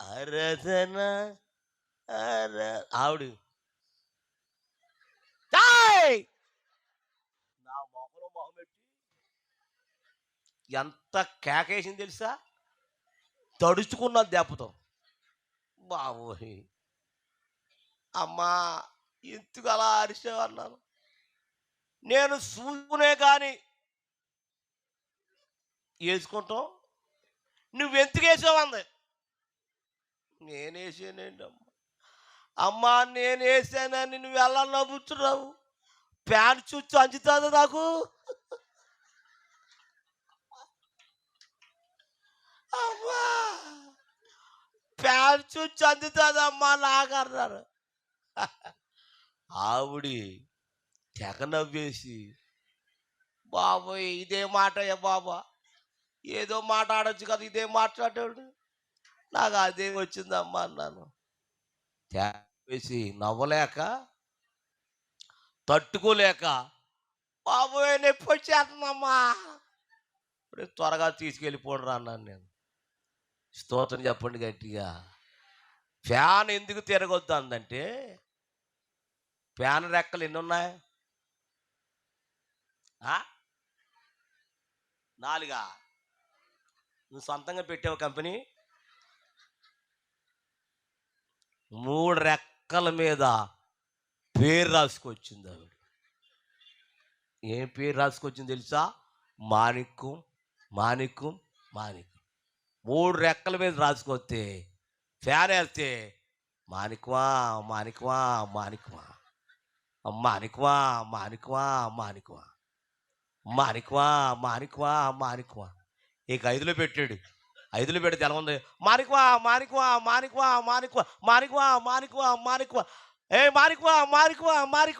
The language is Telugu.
ఆరాధన ఆరా ఆవిడ! నా మొహంలో మొహం పెట్టి ఎంత కేకేసింది తెలుసా? తడుచుకున్న దెబ్బతో బాబోయ్! అమ్మా ఎందుకు అలా అన్నాను? నేను చూసుకునే కానీ వేసుకుంటాం. నువ్వెందుకు వేసావు అంది? నేనేసానండి అమ్మ అమ్మ అమ్మా నేను నువ్వు ఎలా నవ్వుతున్నావు? ప్యాంట్ చుచ్చు అంచుతుంది నాకు? అమ్మా ప్యాంట్ చుచ్చు అందుతుంది అమ్మా నాకు అన్నారు. ఆవిడి తెగ నవ్వేసి బాబోయ్ ఇదే మాటయ్య బాబా ఏదో మాట్లాడొచ్చు కదా ఇదే మాట్లాడాడు నాకు అదేం వచ్చిందమ్మా అన్నాను. వేసి నవ్వలేక తట్టుకోలేక బాబోయ్ నొప్పి వచ్చేస్తుందమ్మా ఇప్పుడు త్వరగా తీసుకెళ్ళిపోడరా అన్నాను నేను. స్తోత్రం చెప్పండి గట్టిగా. ఫ్యాన్ ఎందుకు తిరగొద్దు అందంటే ఫ్యాన్ రెక్కలు ఎన్ని ఉన్నాయి? నాలుగా? నువ్వు సొంతంగా పెట్టావు కంపెనీ. మూడు రెక్కల మీద పేరు రాసుకొచ్చింది ఆవిడ. ఏం పేరు రాసుకొచ్చింది తెలుసా? మాణిక్యం మాణిక్యం మాణిక్యం. మూడు రెక్కల మీద రాసుకొస్తే ఫ్యాన్ వేస్తే మాణిక్వా మాణిక్వా మాణిక్వా మాణిక్వా మాణిక్వా మాణిక్వా మాణిక్వా మాణిక్వా మాణిక్వా ఇక ఐదులో పెట్టాడు. ఐదులో పెడితే ఎలా ఉంది? మారికువా మారికువా మారికువా మారికువా మారికువా మారికువా మారికువా ఏ మారికువా మారికువా మారికువా